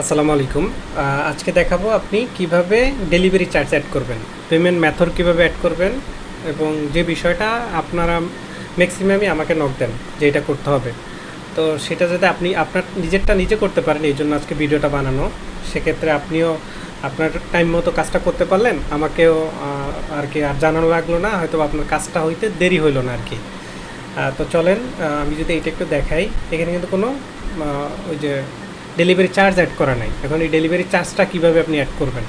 আসসালামু আলাইকুম। আজকে দেখাবো আপনি কীভাবে ডেলিভারি চার্জ অ্যাড করবেন পেমেন্ট মেথড কীভাবে অ্যাড করবেন এবং যে বিষয়টা আপনারা ম্যাক্সিমামই আমাকে নক দেন যে এটা করতে হবে। তো সেটা যাতে আপনি আপনার নিজেরটা নিজে করতে পারেন, এই জন্য আজকে ভিডিওটা বানানো, সেক্ষেত্রে আপনিও আপনার টাইম মতো কাজটা করতে পারলেন, আমাকেও আর কি আর জানানো লাগল না, হয়তো আপনার কাজটা হইতে দেরি হইল না আর কি। তো চলেন আমি যদি এইটা একটু দেখাই, এখানে কিন্তু কোনো ওই যে ডেলিভারি চার্জ অ্যাড করা নাই। এখন এই ডেলিভারি চার্জটা কীভাবে আপনি অ্যাড করবেন?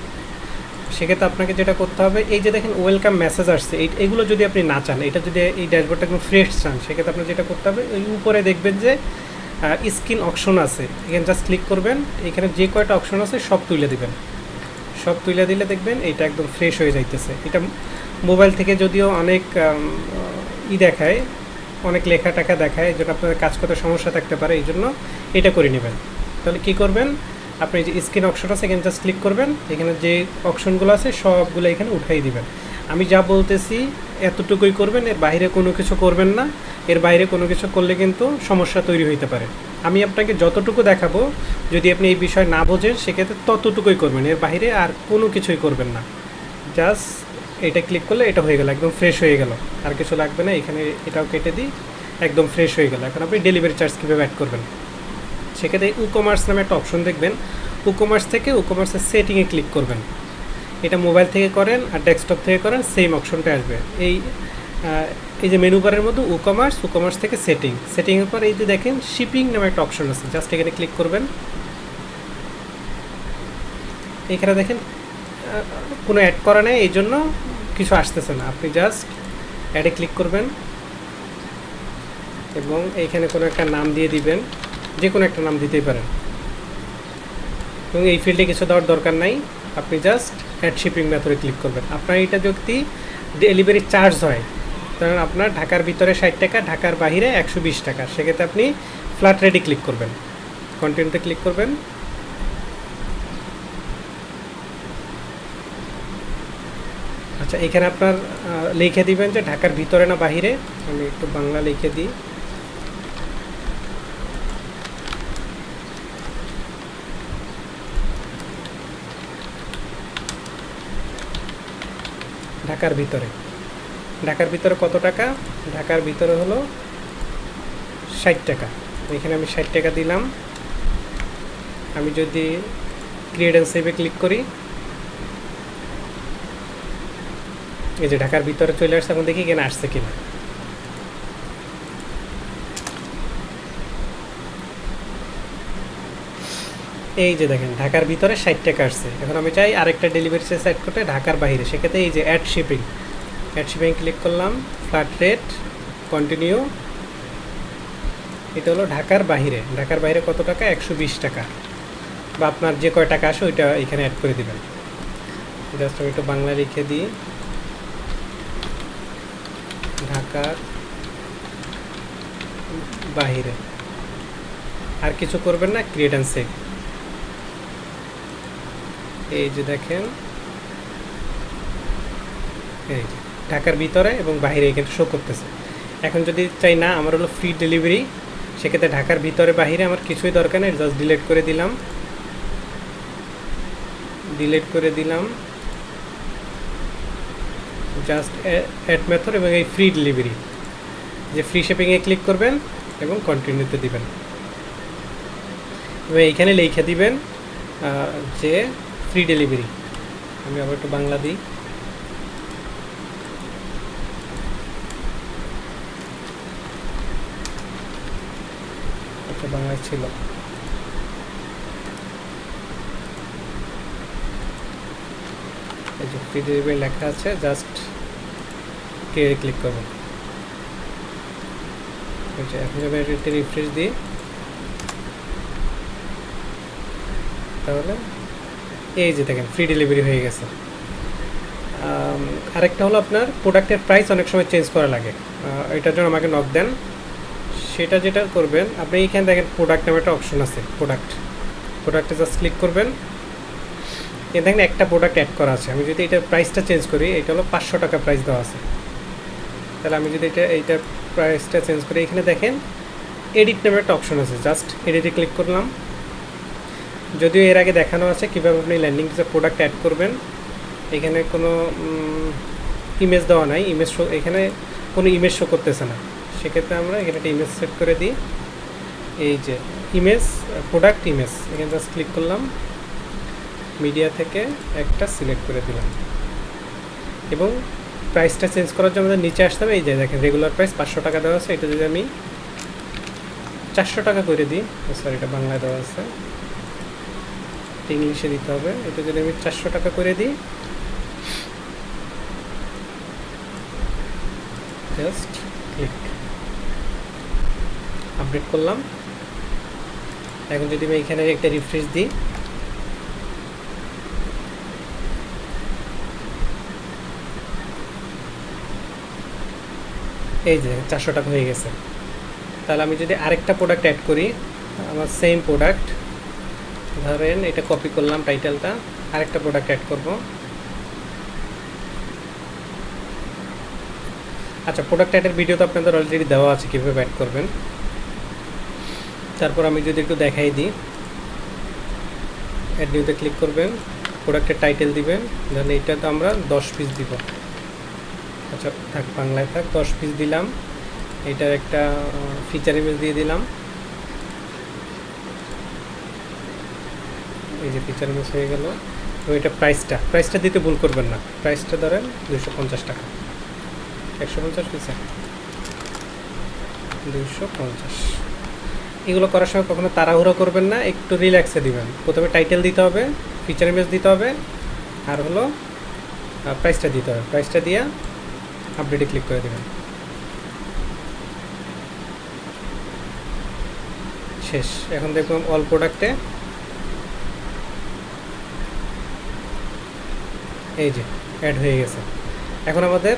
সেক্ষেত্রে আপনাকে যেটা করতে হবে, এই যে দেখেন ওয়েলকাম মেসেজ আসছে, এই, এগুলো যদি আপনি না চান, এটা যদি এই ড্যাশবোর্ডটা একদম ফ্রেশ চান, সেক্ষেত্রে আপনার যেটা করতে হবে, ওই উপরে দেখবেন যে স্ক্রিন অপশন আছে। এখানে জাস্ট ক্লিক করবেন, এখানে যে কয়টা অপশন আছে সব তুলে দিবেন। সব তুলে দিলে দেখবেন এটা একদম ফ্রেশ হয়ে যাইতেছে। এটা মোবাইল থেকে যদিও অনেক ই দেখায়, অনেক লেখা টাকা দেখায়, এই জন্য আপনাদের কাজ করতে সমস্যা থাকতে পারে, এই জন্য এটা করে নেবেন। তাহলে কি করবেন? আপনি যে স্ক্রিন অপশন আছে, এখানে জাস্ট ক্লিক করবেন। এখানে যে অপশনগুলো আছে, সবগুলো এখানে উঠাই দিবেন। আমি যা বলতেছি এতটুকুই করবেন, এর বাইরে কোনো কিছু করবেন না। এর বাইরে কোনো কিছু করলে কিন্তু সমস্যা তৈরি হইতে পারে। আমি আপনাকে যতটুকু দেখাবো, যদি আপনি এই বিষয় না বোঝেন, সেক্ষেত্রে ততটুকুই করবেন। এর বাইরে আর কোনো কিছুই করবেন না। জাস্ট এটা ক্লিক করলে এটা হয়ে গেল, একদম ফ্রেশ হয়ে গেল। আর কিছু লাগবে না, এখানে এটাও কেটে দিই, একদম ফ্রেশ হয়ে গেল। এখন আপনি ডেলিভারি চার্জ কীভাবে অ্যাড করবেন? সেক্ষেত্রে ই কমার্স নামে একটা অপশন দেখবেন। ই কমার্স থেকে ই কমার্সের সেটিংয়ে ক্লিক করবেন। এটা মোবাইল থেকে করেন আর ডেস্কটপ থেকে করেন সেম অপশনটা আসবে। এই এই যে মেনু বারের মধ্যে ই কমার্স ই কমার্স থেকে সেটিং সেটিংয়ের পর এই যে দেখেন শিপিং নামে একটা অপশন আছে। জাস্ট এখানে ক্লিক করবেন। এখানে দেখেন কোনো অ্যাড করা নেই, এই জন্য কিছু আসতেছে না। আপনি জাস্ট অ্যাডে ক্লিক করবেন। এবং এইখানে কোনো একটা নাম দিয়ে দিবেন। যে কোনো একটা নাম দিতেই পারেন। এবং এই ফিল্ডে কিছু দেওয়ার দরকার নাই। আপনি জাস্ট অ্যাড শিপিং মেথডে ক্লিক করবেন। আপনার এটা যদি ডেলিভারি চার্জ হয় কারণ আপনার ঢাকার ভিতরে ষাট টাকা, ঢাকার বাইরে একশো বিশ টাকা। সেক্ষেত্রে আপনি ফ্ল্যাট রেডি ক্লিক করবেন। কন্টিনিউতে ক্লিক করবেন। আচ্ছা এখানে আপনার লিখে দিবেন যে ঢাকার ভিতরে না বাহিরে। আমি একটু বাংলা লিখে দিই। ঢাকার ভিতরে। ঢাকার ভিতরে কত টাকা? ঢাকার ভিতরে হলো ষাট টাকা। এখানে আমি ষাট টাকা দিলাম। আমি যদি ক্রিয়েট অ্যান্ড সেভে ক্লিক করি, এই যে ঢাকার ভিতরে চলে আসছে, এখন দেখি এখানে আসছে কিনা। এই যে দেখেন, ঢাকার ভিতরে ষাট টাকা আসছে। এখন আমি চাই আরেকটা ডেলিভারি চার্জ অ্যাড করতে ঢাকার বাইরে। সেক্ষেত্রে এই যে add shipping add shipping click করলাম ফ্ল্যাট রেট কন্টিনিউ এটা হলো ঢাকার বাইরে। ঢাকার বাইরে কত টাকা? একশো বিশ টাকা। বা আপনার যে কয় টাকা আসে ওইটা এখানে অ্যাড করে দেবেন। জাস্ট আমি একটু বাংলা লিখে দিই। ঢাকার বাহিরে আর কিছু করবেন না ক্রিয়েট অ্যান্ড সেভ এই যে দেখেন, এই যে ঢাকার ভিতরে এবং বাইরে এখানে শো করতেছে। এখন যদি চাই না, আমার হলো ফ্রি ডেলিভারি সেক্ষেত্রে ঢাকার ভিতরে বাহিরে আমার কিছুই দরকার নেই জাস্ট ডিলিট করে দিলাম। ডিলিট করে দিলাম। জাস্ট অ্যাড মেথড এবং এই ফ্রি ডেলিভারি যে ফ্রি শিপিংয়ে ক্লিক করবেন এবং কন্টিনিউতে দিবেন। এবং এইখানে লিখে দিবেন যে ফ্রি ডেলিভারি আমি আবার একটু বাংলা দিই। আচ্ছা বাংলায় ছিল। এই যে ফ্রি ডেলিভারি লেখা আছে জাস্ট ক্লিয়ারে ক্লিক করব। এই যে এখন এটা রিফ্রেশ দিই তাহলে এই যে দেখেন ফ্রি ডেলিভারি হয়ে গেছে। আরেকটা হলো আপনার প্রোডাক্টের প্রাইস অনেক সময় চেঞ্জ করা লাগে। এটার জন্য আমাকে নক দেন। সেটা যেটা করবেন, আপনি এইখানে দেখেন প্রোডাক্ট নামে একটা অপশন আছে প্রোডাক্ট প্রোডাক্টে জাস্ট ক্লিক করবেন। এ দেখেন একটা প্রোডাক্ট অ্যাড করা আছে। আমি যদি এটার প্রাইসটা চেঞ্জ করি, এটা হলো পাঁচশো টাকা প্রাইস দেওয়া আছে। তাহলে আমি যদি এটা, এইটার প্রাইসটা চেঞ্জ করি, এখানে দেখেন এডিট নামে একটা অপশন আছে। জাস্ট এডিটে ক্লিক করলাম। যদিও এর আগে দেখানো আছে কীভাবে আপনি ল্যান্ডিং পেজে প্রোডাক্ট অ্যাড করবেন, এখানে কোনো ইমেজ দেওয়া নাই ইমেজ শো এখানে কোনো ইমেজ শো করতেছে না। সেক্ষেত্রে আমরা এখানে একটা ইমেজ সেট করে দিই। এই যে ইমেজ প্রোডাক্ট ইমেজ এখানে জাস্ট ক্লিক করলাম। মিডিয়া থেকে একটা সিলেক্ট করে দিলাম। এবং প্রাইসটা চেঞ্জ করার জন্য আমাদের নিচে আসতে হবে, এই যে দেখেন রেগুলার প্রাইস পাঁচশো টাকা দেওয়া আছে, এটা যদি আমি চারশো টাকা করে দিই সরি এটা বাংলায় দেওয়া আছে। ইংলিশে দিতে হবে। এটা যদি আমি চারশো টাকা করে দিই জাস্ট ক্লিক আপডেট করলাম। এখন যদি আমি এখানে একটা রিফ্রেশ দিই, এই যে চারশো টাকা হয়ে গেছে। তাহলে আমি যদি আরেকটা প্রোডাক্ট অ্যাড করি, আমার সেম প্রোডাক্ট ধরেন এটা কপি করলাম টাইটেলটা আরেকটা প্রোডাক্ট অ্যাড করব। আচ্ছা প্রোডাক্ট অ্যাডের ভিডিও তো আপনাদের অলরেডি দেওয়া আছে, কীভাবে অ্যাড করবেন? তারপর আমি যদি একটু দেখাই দিই। অ্যাড নিউতে ক্লিক করবেন প্রোডাক্টের টাইটেল দিবেন ধরেন এইটা তো আমরা দশ পিস দিব। আচ্ছা থাক, বাংলায় থাক, দশ পিস দিলাম। এটার একটা ফিচার ইমেজ দিয়ে দিলাম। যে ফিচার ইমেজ হয়ে গেল এবং এটা প্রাইসটা প্রাইসটা দিতে ভুল করবেন না। প্রাইসটা ধরেন দুশো পঞ্চাশ টাকা। একশো পঞ্চাশ পিসে দুশো পঞ্চাশ। এগুলো করার সময় কখনো তাড়াহুড়ো করবেন না, একটু রিল্যাক্সে দিবেন। প্রথমে টাইটেল দিতে হবে ফিচার ইমেজ দিতে হবে, আর হলো প্রাইসটা দিতে হবে। প্রাইসটা দিয়ে আপডেটে ক্লিক করে দেবেন। শেষ। এখন দেখুন অল প্রোডাক্টে এই যে অ্যাড হয়ে গেছে। এখন আমাদের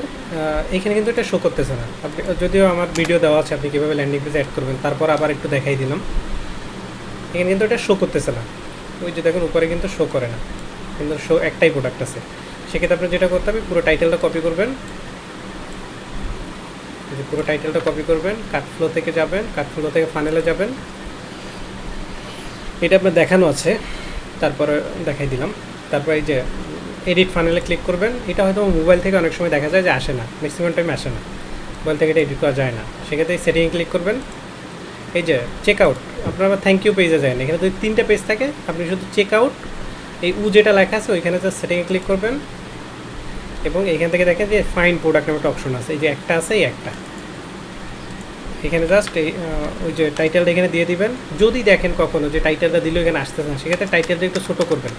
এইখানে কিন্তু এটা শো করতেছে না। আপনি, যদিও আমার ভিডিও দেওয়া আছে, আপনি কীভাবে ল্যান্ডিং পেজে অ্যাড করবেন, তারপর আবার একটু দেখাই দিলাম। এখানে কিন্তু এটা শো করতেছে না। ওই যে দেখুন, উপরে কিন্তু শো করে না। কিন্তু শো একটাই প্রোডাক্ট আছে। সেক্ষেত্রে আপনি যেটা করতে হবে, পুরো টাইটেলটা কপি করবেন। যে পুরো টাইটেলটা কপি করবেন কাটফ্লো থেকে যাবেন কাটফ্লো থেকে ফানেলে যাবেন। এটা আপনার দেখানো আছে। তারপরে দেখাই দিলাম। তারপর এই যে এডিট ফানেলে ক্লিক করবেন। এটা হয়তো মোবাইল থেকে অনেক সময় দেখা যায় যে আসে না ম্যাক্সিমাম টাইম আসে না। মোবাইল থেকে এটা এডিট করা যায় না। সেক্ষেত্রে সেটিংয়ে ক্লিক করবেন। এই যে চেক আউট আপনার থ্যাংক ইউ পেজে যায় না এখানে যদি তিনটে পেজ থাকে, আপনি শুধু চেক আউট এই উ যেটা লেখা আছে, ওইখানে জাস্ট সেটিংয়ে ক্লিক করবেন। এবং এইখান থেকে দেখেন যে ফাইন প্রোডাক্ট নামে একটা অপশন আছে। এই যে একটা আছে, এই একটা। এখানে জাস্ট এই ওই যে টাইটেলটা এখানে দিয়ে দিবেন। যদি দেখেন কখনো যে টাইটেলটা দিলেও এখানে আসতেছে না, সেক্ষেত্রে টাইটেলটা একটু ছোটো করবেন।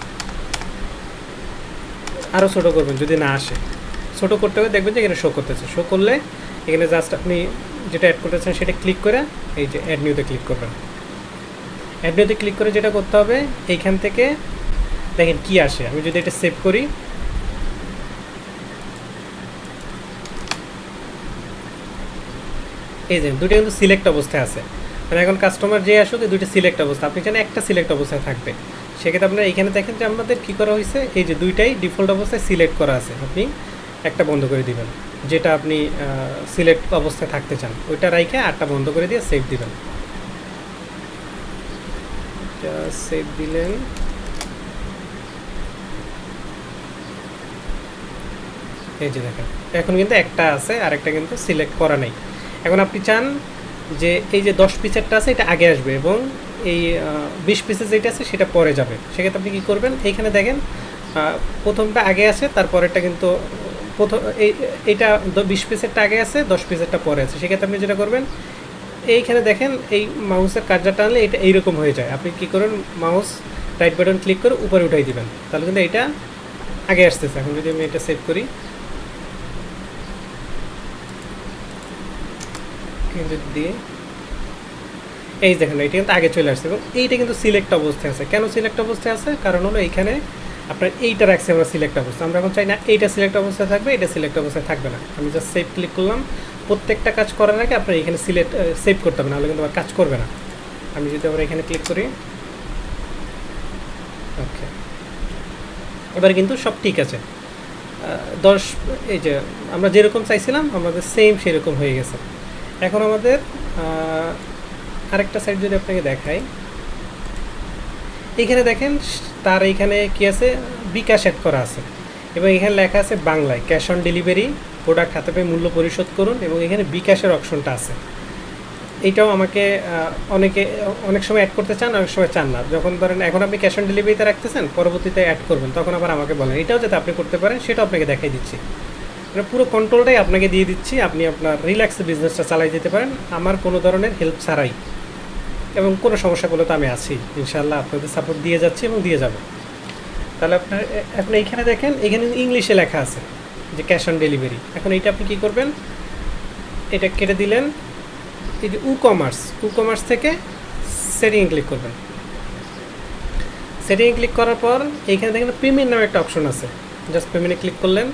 আরও ছোটো করবেন, যদি না আসে। ছোটো করতে হবে দেখবেন যে এখানে শো করতেছে। শো করলে এখানে জাস্ট আপনি যেটা অ্যাড করতেছেন সেটা ক্লিক করে এই যে অ্যাড নিউতে ক্লিক করবেন। অ্যাড নিউতে ক্লিক করে যেটা করতে হবে, এইখান থেকে দেখেন কি আসে। আমি যদি এটা সেভ করি, এই যে দুটো কিন্তু সিলেক্ট অবস্থায় আছে। মানে এখন কাস্টমার যে আসুক, এই দুটো সিলেক্ট অবস্থা। আপনি চান একটা সিলেক্ট অবস্থায় থাকবে। সেক্ষেত্রে আপনার এখানে দেখেন যে আমাদের কী করা হয়েছে? এই যে দুইটাই ডিফল্ট অবস্থায় সিলেক্ট করা আছে। আপনি একটা বন্ধ করে দিবেন, যেটা আপনি সিলেক্ট অবস্থায় থাকতে চান। ওইটা রাইখে আটটা বন্ধ করে দিয়ে সেভ দিবেন। সেভ দিলেন। এই যে দেখেন, এখন কিন্তু একটা আছে আর একটা কিন্তু সিলেক্ট করা নেই। এখন আপনি চান যে এই যে দশ পিচারটা আছে, এটা আগে আসবে এবং এই বিশ পিসের যেটা আছে সেটা পরে যাবে। সেক্ষেত্রে আপনি কী করবেন? এইখানে দেখেন প্রথমটা আগে আছে, তারপরেরটা কিন্তু প্রথম এই, এইটা বিশ পিসেরটা আগে আছে, দশ পিসেরটা পরে আছে। সেক্ষেত্রে আপনি যেটা করবেন, এইখানে দেখেন, এই মাউসের কার্যটা টানলে এটা এইরকম হয়ে যায়। আপনি কী করুন মাউস রাইট বাটন ক্লিক করে উপরে উঠাই দিবেন। তাহলে কিন্তু এটা আগে আসতেছে। এখন যদি আমি এটা সেভ করি দিয়ে এই দেখেন, এটা কিন্তু আগে চলে আসছে। এবং এইটা কিন্তু সিলেক্ট অবস্থায় আছে। কেন সিলেক্ট অবস্থায় আছে? কারণ হলো এইখানে আপনার এইটা রাখছে আমরা সিলেক্ট অবস্থা আমরা এখন চাই না এইটা সিলেক্ট অবস্থায় থাকবে, এটা সিলেক্ট অবস্থায় থাকবে না। আমি জাস্ট সেভ ক্লিক করলাম। প্রত্যেকটা কাজ করার আগে আপনার এখানে সিলেক্ট সেভ করতে হবে, নাহলে কিন্তু আবার কাজ করবে না। আমি যদি আবার এখানে ক্লিক করি ওকে এবার কিন্তু সব ঠিক আছে। দশ, এই যে আমরা যেরকম চাইছিলাম, আমাদের সেম সেরকম হয়ে গেছে। এখন আমাদের আরেকটা সাইড যদি আপনাকে দেখাই। এখানে দেখেন, তার এখানে কি আছে? বিকাশ অ্যাড করা আছে। এবং এখানে লেখা আছে বাংলায় ক্যাশ অন ডেলিভারি প্রোডাক্ট হাতে পেয়ে মূল্য পরিশোধ করুন এবং এখানে বিকাশের অপশনটা আছে। এইটাও আমাকে অনেকে, অনেক সময় অ্যাড করতে চান, অনেক সময় চান না। যখন ধরেন এখন আপনি ক্যাশ অন ডেলিভারিতে রাখতেছেন, পরবর্তীতে অ্যাড করবেন, তখন আবার আমাকে বলেন। এটাও যাতে আপনি করতে পারেন, সেটাও আপনাকে দেখাই দিচ্ছি। মানে পুরো কন্ট্রোলটাই আপনাকে দিয়ে দিচ্ছি। আপনি আপনার রিল্যাক্সে বিজনেসটা চালাই যেতে পারেন। আমার কোনো ধরনের হেল্প ছাড়াই। এবং কোনো সমস্যাগুলো তো আমি আছি। ইনশাল্লাহ আপনাদের সাপোর্ট দিয়ে যাচ্ছি এবং দিয়ে যাব। তাহলে আপনার এখন এইখানে দেখেন, এখানে ইংলিশে লেখা আছে যে ক্যাশ অন ডেলিভারি এখন এইটা আপনি কী করবেন? এটা কেটে দিলেন। এই যে উ কমার্স উ কমার্স থেকে সেটিং ক্লিক করবেন সেটিং ক্লিক করার পর এইখানে দেখেন পেমেন্ট নামে একটা অপশন আছে। জাস্ট পেমেন্টে ক্লিক করলেন।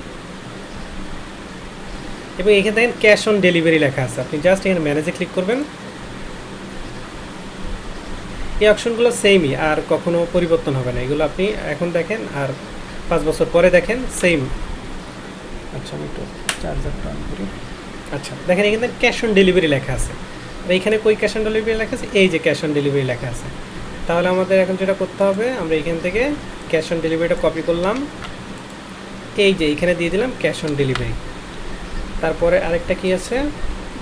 এবং এখানে দেখেন ক্যাশ অন ডেলিভারি লেখা আছে। আপনি জাস্ট এখানে ম্যানেজে ক্লিক করবেন। এই অপশনগুলো সেমই আর কখনো পরিবর্তন হবে না। এগুলো আপনি এখন দেখেন আর পাঁচ বছর পরে দেখেন সেম আচ্ছা আমি একটু চার্জারটা অন করি। আচ্ছা দেখেন এখানে ক্যাশ অন ডেলিভারি লেখা আছে। আর এইখানে কই ক্যাশ অন ডেলিভারি লেখা আছে? এই যে ক্যাশ অন ডেলিভারি লেখা আছে। তাহলে আমাদের এখন যেটা করতে হবে আমরা এখান থেকে ক্যাশ অন ডেলিভারিটা কপি করলাম। এই যে এখানে দিয়ে দিলাম ক্যাশ অন ডেলিভারি তারপরে আরেকটা কি আছে?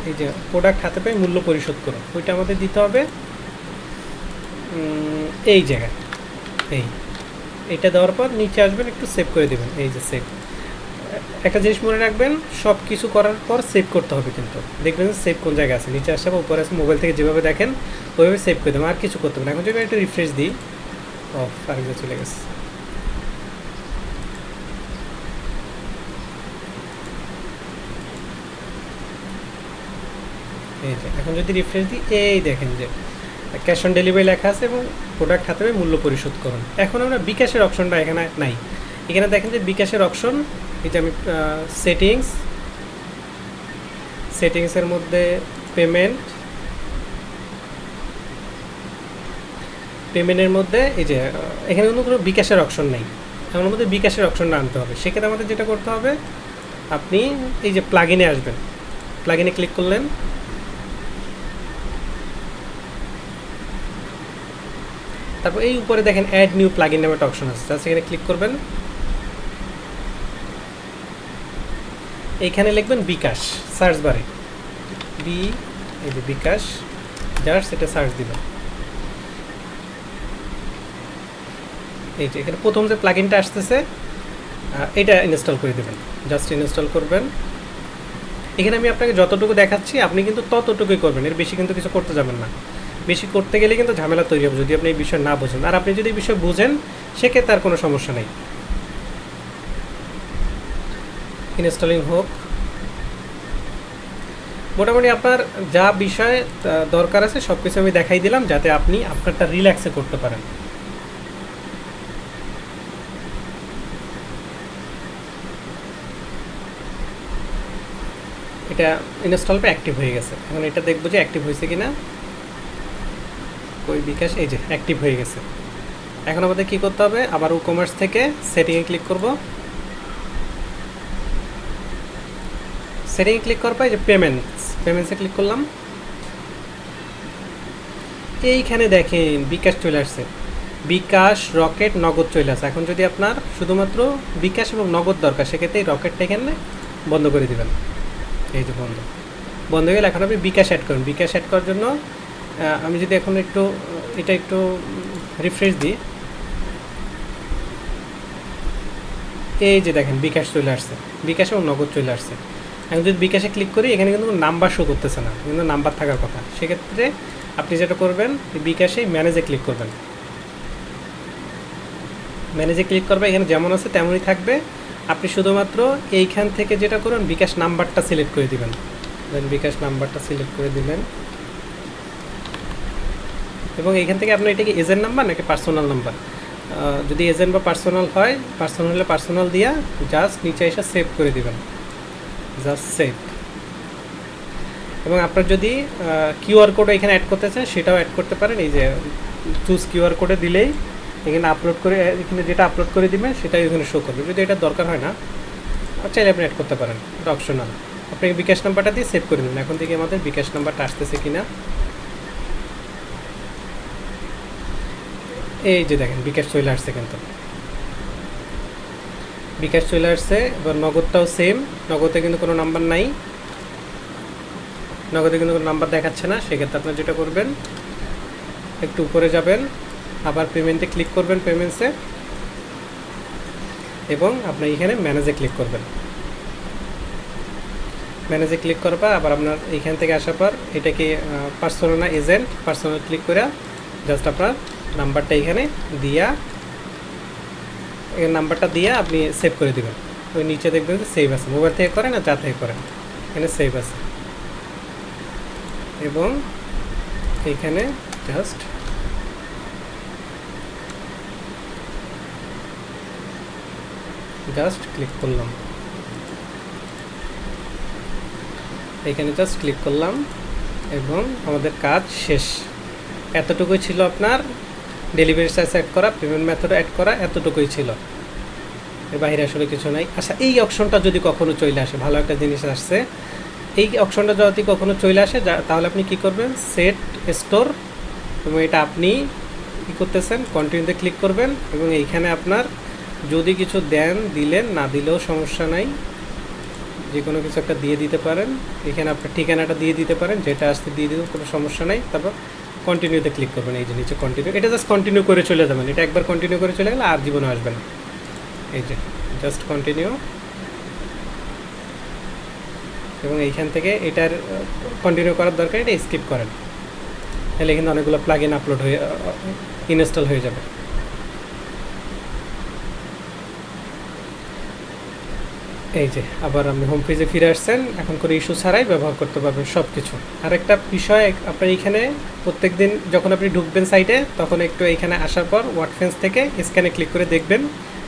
এই যে প্রোডাক্ট হাতে পেয়ে মূল্য পরিশোধ করো। ওইটা আমাদের দিতে হবে। এই জায়গায়। এই। এটা দেওয়ার পর নিচে আসবেন, একটু সেভ করে দেবেন। এই যে সেভ একটা জিনিস মনে রাখবেন সব কিছু করার পর সেভ করতে হবে কিন্তু। দেখবেন সেভ কোন জায়গায় আছে? নিচে আসে বা উপরে আছে মোবাইল থেকে যেভাবে দেখেন, ওইভাবে সেভ করে দেবেন। আর কিছু করতে হবে না। এখন যদি একটু রিফ্রেশ দিই, অফ, আরেকটা চলে গেছে। এই যে, এখন যদি রিফ্রেশ দিই, এই দেখেন যে ক্যাশ অন ডেলিভারি লেখা আছে এবং প্রোডাক্ট হাতে মূল্য পরিশোধ করুন। এখন আমরা বিকাশের অপশনটা এখানে নাই। এখানে দেখেন যে বিকাশের অপশন এটা আমি সেটিংস সেটিংসের মধ্যে পেমেন্ট পেমেন্টের মধ্যে এই যে এখানে কিন্তু কোনো বিকাশের অপশন নেই। এর মধ্যে বিকাশের অপশনটা আনতে হবে। সেক্ষেত্রে আমাদের যেটা করতে হবে, আপনি এই যে প্লাগিনে আসবেন। প্লাগিনে ক্লিক করলেন। তারপর এই উপরে দেখেন অ্যাড নিউ প্লাগইন নামে একটা অপশন আছে। জাস্ট এখানে ক্লিক করবেন। এইখানে লিখবেন বিকাশ সার্চ বারে বি এই যে বিকাশ জাস্ট এটা সার্চ দিবেন। এই যে এখানে প্রথম যে প্লাগইনটা আসতেছে এটা ইনস্টল করে দেবেন। জাস্ট ইনস্টল করবেন। এখানে আমি আপনাকে যতটুকু দেখাচ্ছি, আপনি কিন্তু ততটুকুই করবেন। এর বেশি কিন্তু কিছু করতে যাবেন না। বেশি করতে গেলে কিন্তু ঝামেলা তৈরি হবে যদি আপনি এই বিষয় না বোঝেন। আর আপনি যদি এই বিষয় বুঝেন, সেক্ষেত্রে আর কোনো সমস্যা নেই। ইনস্টলিং হোক। মোটামুটি আপনার যা বিষয় দরকার আছে সব কিছু আমি দেখাই দিলাম, যাতে আপনি আপনারটা রিল্যাক্সে করতে পারেন। এটা ইনস্টল পে অ্যাক্টিভ হয়ে গেছে। এখন এটা দেখব যে অ্যাক্টিভ হয়েছে কিনা। ওই বিকাশ, এই যে অ্যাক্টিভ হয়ে গেছে। এখন আমাদের কি করতে হবে? আবার ই কমার্স থেকে সেটিংয়ে ক্লিক করব। সেটিংয়ে ক্লিক করার পর যে পেমেন্টস পেমেন্টসে ক্লিক করলাম। এইখানে দেখেন, বিকাশ চলে আসছে। বিকাশ, রকেট, নগদ চলে আসে এখন যদি আপনার শুধুমাত্র বিকাশ এবং নগদ দরকার, সেক্ষেত্রে এই রকেটটা এখানে বন্ধ করে দিবেন। এই যে বন্ধ। বন্ধ হয়ে গেলে এখন আপনি বিকাশ অ্যাড করুন। বিকাশ অ্যাড করার জন্য আমি যদি এখন একটু এটা একটু রিফ্রেশ দিই। এই যে দেখেন, বিকাশ চলে আসছে। বিকাশ নগদ চলে আসছে। এখন যদি বিকাশে ক্লিক করি, এখানে কিন্তু নাম্বার শো করতেছে না, কিন্তু নাম্বার থাকার কথা। সেক্ষেত্রে আপনি যেটা করবেন, বিকাশে ম্যানেজে ক্লিক করবেন। ম্যানেজে ক্লিক করবে, এখানে যেমন আছে তেমনই থাকবে। আপনি শুধুমাত্র এইখান থেকে যেটা করুন, বিকাশ নাম্বারটা সিলেক্ট করে দিবেন। দেন বিকাশ নাম্বারটা সিলেক্ট করে দিলেন। এবং এইখান থেকে আপনার এটা কি এজেন্ট নাম্বার নাকি পার্সোনাল নাম্বার যদি এজেন্ট বা পার্সোনাল হয় পার্সোনাল হলে পার্সোনাল দিয়া জাস্ট নিচে এসে সেভ করে দিবেন। জাস্ট সেভ এবং আপনার যদি কিউআর কোড এখানে অ্যাড করতে চান সেটাও অ্যাড করতে পারেন। এই যে চুজ কিউআর কোডে দিলেই এখানে আপলোড করে, এখানে যেটা আপলোড করে দিবেন, সেটাই এখানে শো করবে। যদি এটা দরকার হয় না চাইলে আপনি অ্যাড করতে পারেন। এটা অপশনাল আপনি বিকাশ নাম্বারটা দিয়ে সেভ করে দেবেন। এখন থেকে আমাদের বিকাশ নাম্বারটা আসতেছে কিনা এই যে দেখেন, বিকাশ চলে আসছে কিন্তু। বিকাশ চলে আসছে, এবার নগদটাও সেম নগদে কিন্তু কোনো নাম্বার নাই। নগদে কিন্তু কোনো নাম্বার দেখাচ্ছে না, সেক্ষেত্রে আপনার যেটা করবেন, একটু উপরে যাবেন, আবার পেমেন্টে ক্লিক করবেন পেমেন্টসে এবং আপনি এখানে ম্যানেজে ক্লিক করবেন। ম্যানেজে ক্লিক করার পর আবার আপনার এইখান থেকে আসার পর এটা কি পার্সোনাল এজেন্ট পার্সোনাল ক্লিক করে জাস্ট আপনার নাম্বারটা এখানে দিয়া এই নাম্বারটা দিয়ে আপনি সেভ করে দেবেন। ওই নিচে দেখবেন যে সেভ আছে। মোবাইল থেকে করেন না যা থেকে করেন? এখানে সেভ আছে। এবং এইখানে জাস্ট জাস্ট ক্লিক করলাম। এখানে জাস্ট ক্লিক করলাম এবং আমাদের কাজ শেষ। এতটুকুই ছিল আপনার ডেলিভারি চার্জ অ্যাড করা পেমেন্ট মেথড অ্যাড করা এতটুকুই ছিল। এর বাইরে আসলে কিছু নাই। আচ্ছা এই অপশনটা যদি কখনো চলে আসে, ভালো একটা জিনিস আসছে। এই অপশনটা যদি কখনো চলে আসে তাহলে আপনি কি করবেন? সেট স্টোর এবং এটা আপনি কী করতেছেন? কন্টিনিউতে ক্লিক করবেন, এবং এইখানে আপনার যদি কিছু দেন, দিলেন, না দিলেও সমস্যা নাই। যে কোনো কিছু একটা দিয়ে দিতে পারেন। এখানে আপনার ঠিকানাটা দিয়ে দিতে পারেন, যেটা আসতে দিয়ে দিতে কোনো সমস্যা নাই। তারপর কন্টিনিউতে ক্লিক করবেন, এই যে নিচে কন্টিনিউ এটা জাস্ট কন্টিনিউ করে চলে যাবেন। এটা একবার কন্টিনিউ করে চলে গেলে আর জীবনে আসবে না। এই যে জাস্ট কন্টিনিউ এবং এইখান থেকে এটার কন্টিনিউ করার দরকার, এটা স্কিপ করেন। তাহলে কিন্তু অনেকগুলো প্লাগ ইন আপলোড হয়ে ইনস্টল হয়ে যাবে। এই যে, আবার আপনি হোম পেজে ফিরে আসছেন, এখন করে ইস্যু ছাড়াই ব্যবহার করতে পারবেন সব কিছু আর একটা বিষয়, আপনার এইখানে প্রত্যেক দিন যখন আপনি ঢুকবেন সাইটে তখন একটু এইখানে আসার পর ওয়ার্ডফেন্স থেকে স্ক্যানে ক্লিক করে দেখবেন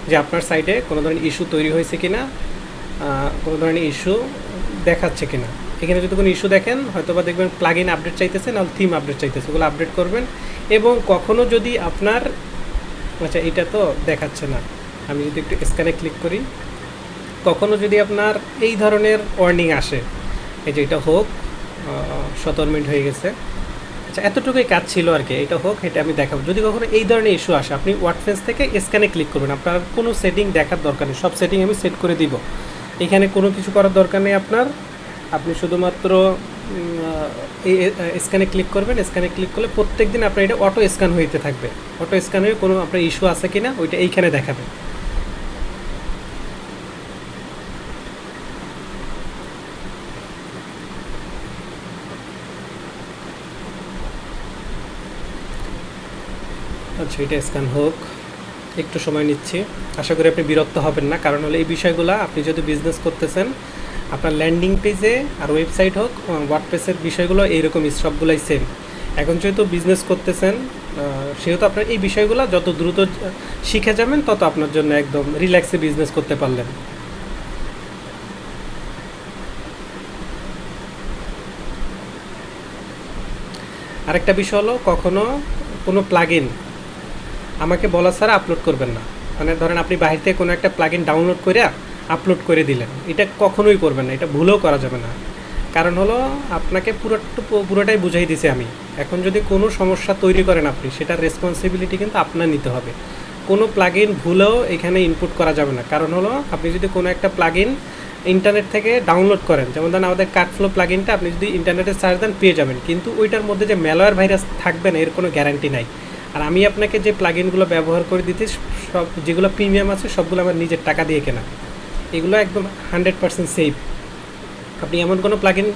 যে আপনার সাইটে কোনো ধরনের ইস্যু তৈরি হয়েছে কি না কোনো ধরনের ইস্যু দেখাচ্ছে কি না এখানে যদি কোনো ইস্যু দেখেন হয়তো বা দেখবেন প্লাগ ইন আপডেট চাইতেছে, নাহলে থিম আপডেট চাইতেছে, ওগুলো আপডেট করবেন। এবং কখনও যদি আপনার আচ্ছা এটা তো দেখাচ্ছে না, আমি যদি একটু স্ক্যানে ক্লিক করি কখনো যদি আপনার এই ধরনের ওয়ার্নিং আসে, এই যে এটা হোক সতেরো মিনিট হয়ে গেছে আচ্ছা এতটুকুই কাজ ছিল আর কি, এটা হোক, এটা আমি দেখাবো। যদি কখনো এই ধরনের ইস্যু আসে, আপনি ওয়ার্ডফেন্স থেকে স্ক্যানে ক্লিক করবেন। আপনার কোনো সেটিং দেখার দরকার নেই, সব সেটিং আমি সেট করে দিব। এখানে কোনো কিছু করার দরকার নেই আপনার। আপনি শুধুমাত্র এই স্ক্যানে ক্লিক করবেন স্ক্যানে ক্লিক করলে প্রত্যেক দিন আপনার এটা অটো স্ক্যান হইতে থাকবে। অটো স্ক্যান হয়ে কোনো আপনার ইস্যু আছে কি না ওইটা এইখানে দেখাবে। আচ্ছা এটা স্ক্যান হোক। একটু সময় নিচ্ছি। আশা করি আপনি বিরক্ত হবেন না, কারণ হলো এই বিষয়গুলো আপনি যদি বিজনেস করতেছেন, আপনার ল্যান্ডিং পেজে আর ওয়েবসাইট হোক ওয়ার্ডপ্রেসের বিষয়গুলো এইরকমই সবগুলাই সেম এখন যেহেতু বিজনেস করতেছেন সেহেতু আপনার এই বিষয়গুলো যত দ্রুত শিখে যাবেন, তত আপনার জন্য একদম রিল্যাক্সে বিজনেস করতে পারলেন। আরেকটা বিষয় হলো, কখনো কোনো প্লাগইন আমাকে বলা ছাড়া আপলোড করবেন না। মানে ধরেন আপনি বাহির থেকে কোনো একটা প্লাগইন ডাউনলোড করে আপলোড করে দিলেন। এটা কখনোই করবেন না, এটা ভুলেও করা যাবে না। কারণ হলো আপনাকে পুরো পুরোটাই বুঝাই দিছি আমি। এখন যদি কোনো সমস্যা তৈরি করেন আপনি, সেটার রেসপন্সিবিলিটি কিন্তু আপনার নিতে হবে। কোনো প্লাগইন ভুলেও এখানে ইনপুট করা যাবে না। কারণ হলো আপনি যদি কোনো একটা প্লাগইন ইন্টারনেট থেকে ডাউনলোড করেন, যেমন ধরেন আমাদের কার্ডফ্লো প্লাগইনটা আপনি যদি ইন্টারনেটে সার্চ দেন, পেয়ে যাবেন। কিন্তু ওইটার মধ্যে যে ম্যালওয়্যার ভাইরাস থাকবে না, এর কোনো গ্যারান্টি নাই। আর আমি আপনাকে যে প্লাগইনগুলো ব্যবহার করে দিতে, সব যেগুলো প্রিমিয়াম আছে, সবগুলো আমার নিজের টাকা দিয়ে কেনা। এগুলো একদম হান্ড্রেড পার্সেন্ট সেফ আপনি এমন কোনো প্লাগইন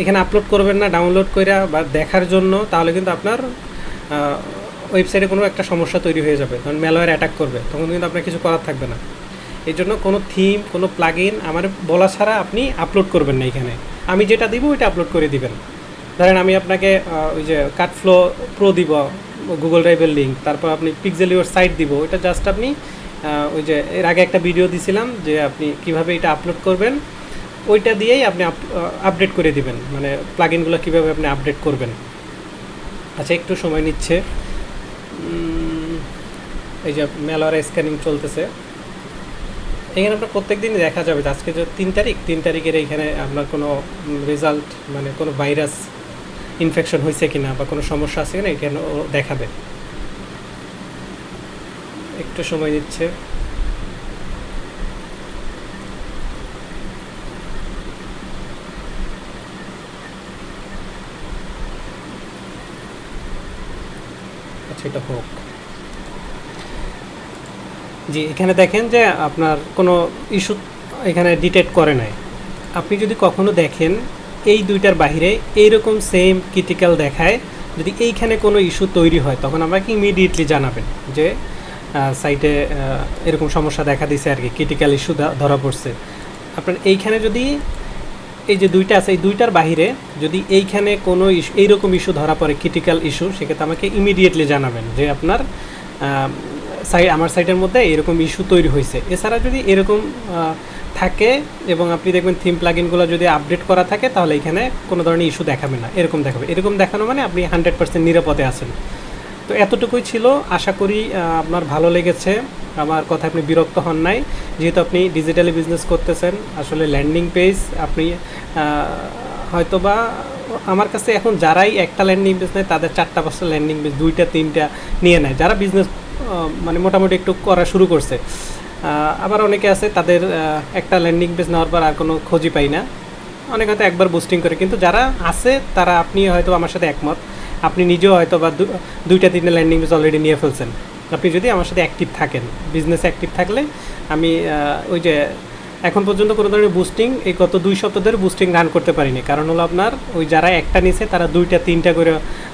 এখানে আপলোড করবেন না ডাউনলোড করে বা দেখার জন্য, তাহলে কিন্তু আপনার ওয়েবসাইটে কোনো একটা সমস্যা তৈরি হয়ে যাবে। কারণ ম্যালওয়্যার অ্যাটাক করবে, তখন কিন্তু আপনার কিছু করার থাকবে না। এই জন্য কোনো থিম কোনো প্লাগইন আমার বলা ছাড়া আপনি আপলোড করবেন না এখানে। আমি যেটা দিব, ওইটা আপলোড করে দিবেন। ধরেন আমি আপনাকে ওই যে কাটফ্লো প্রো দিব গুগল ড্রাইভের লিঙ্ক তারপর আপনি পিক্সেল ইউর সাইট দিব। ওইটা জাস্ট আপনি ওই যে এর আগে একটা ভিডিও দিছিলাম যে আপনি কীভাবে এটা আপলোড করবেন, ওইটা দিয়েই আপনি আপডেট করে দিবেন। মানে প্লাগইনগুলো কীভাবে আপনি আপডেট করবেন। আচ্ছা একটু সময় নিচ্ছে। এই যে মেলোয়ার স্ক্যানিং চলতেছে। এখানে আপনার প্রত্যেক দিনই দেখা যাবে আজকে যে তিন তারিখ, তিন তারিখের এইখানে আপনার কোনো রেজাল্ট মানে কোনো ভাইরাস ইনফেকশন হয়েছে কিনা বা কোনো সমস্যা আছে কিনা এখানে ও দেখাবে। একটু সময় নিচ্ছে। আচ্ছা এটা হোক। জি, এখানে দেখেন যে আপনার কোনো ইস্যু এখানে ডিটেক্ট করে নাই। আপনি যদি কখনো দেখেন এই দুইটার বাইরে এইরকম সেম ক্রিটিক্যাল দেখায়। যদি এইখানে কোনো ইস্যু তৈরি হয়, তখন আমাকে ইমিডিয়েটলি জানাবেন যে সাইটে এরকম সমস্যা দেখা দিছে আর কি ক্রিটিক্যাল ইস্যু ধরা পড়ছে। আপনার এইখানে যদি এই যে দুইটা আছে, এই দুইটার বাহিরে যদি এইখানে কোনো ইস্যু এইরকম ইস্যু ধরা পড়ে ক্রিটিক্যাল ইস্যু সেক্ষেত্রে আমাকে ইমিডিয়েটলি জানাবেন যে আপনার সাই, আমার সাইটের মধ্যে এরকম ইস্যু তৈরি হয়েছে। এছাড়া যদি এরকম থাকে এবং আপনি দেখবেন থিম প্লাগিনগুলো যদি আপডেট করা থাকে, তাহলে এখানে কোনো ধরনের ইস্যু দেখাবে না। এরকম দেখাবে। এরকম দেখানো মানে আপনি হান্ড্রেড পার্সেন্ট নিরাপদে আছেন। তো এতটুকুই ছিল। আশা করি আপনার ভালো লেগেছে। আমার কথা আপনি বিরক্ত হন নাই। যেহেতু আপনি ডিজিটালি বিজনেস করতেছেন, আসলে ল্যান্ডিং পেজ আপনি হয়তোবা আমার কাছে এখন যারাই একটা ল্যান্ডিং পেজ নেয়, তাদের চারটা পাঁচটা ল্যান্ডিং পেজ দুইটা, তিনটা নিয়ে নেয়। যারা বিজনেস মানে মোটামুটি একটু করা শুরু করছে। আবার অনেকে আছে তাদের একটা ল্যান্ডিং পেজ নেওয়ার পর আর কোনো খোঁজই পাই না। অনেক হয়তো একবার বুস্টিং করে। কিন্তু যারা আছে, তারা আপনি হয়তো আমার সাথে একমত। আপনি নিজেও হয়তো বা দুইটা তিনটা ল্যান্ডিং পেজ অলরেডি নিয়ে ফেলছেন। আপনি যদি আমার সাথে অ্যাক্টিভ থাকেন বিজনেস অ্যাক্টিভ থাকলে আমি ওই যে এখন পর্যন্ত কোনো ধরনের বুস্টিং এই গত দুই সপ্তাহ ধরে বুস্টিং রান করতে পারিনি। কারণ হলো আপনার ওই যারা একটা নিছে, তারা দুইটা, তিনটা করে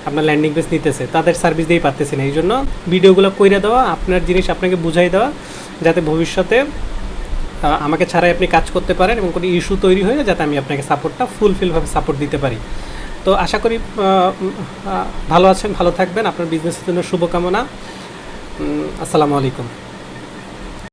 আপনার ল্যান্ডিং পেজ নিতেছে। তাদের সার্ভিস দিয়েই পারতেছে না। এই জন্য ভিডিওগুলো কইরে দেওয়া, আপনার জিনিস আপনাকে বুঝাই দেওয়া, যাতে ভবিষ্যতে আমাকে ছাড়াই আপনি কাজ করতে পারেন এবং কোনো ইস্যু তৈরি হয়ে যাতে আমি আপনাকে সাপোর্টটা ফুলফিলভাবে সাপোর্ট দিতে পারি। তো আশা করি ভালো আছেন, ভালো থাকবেন। আপনার বিজনেসের জন্য শুভকামনা। আসসালামু আলাইকুম।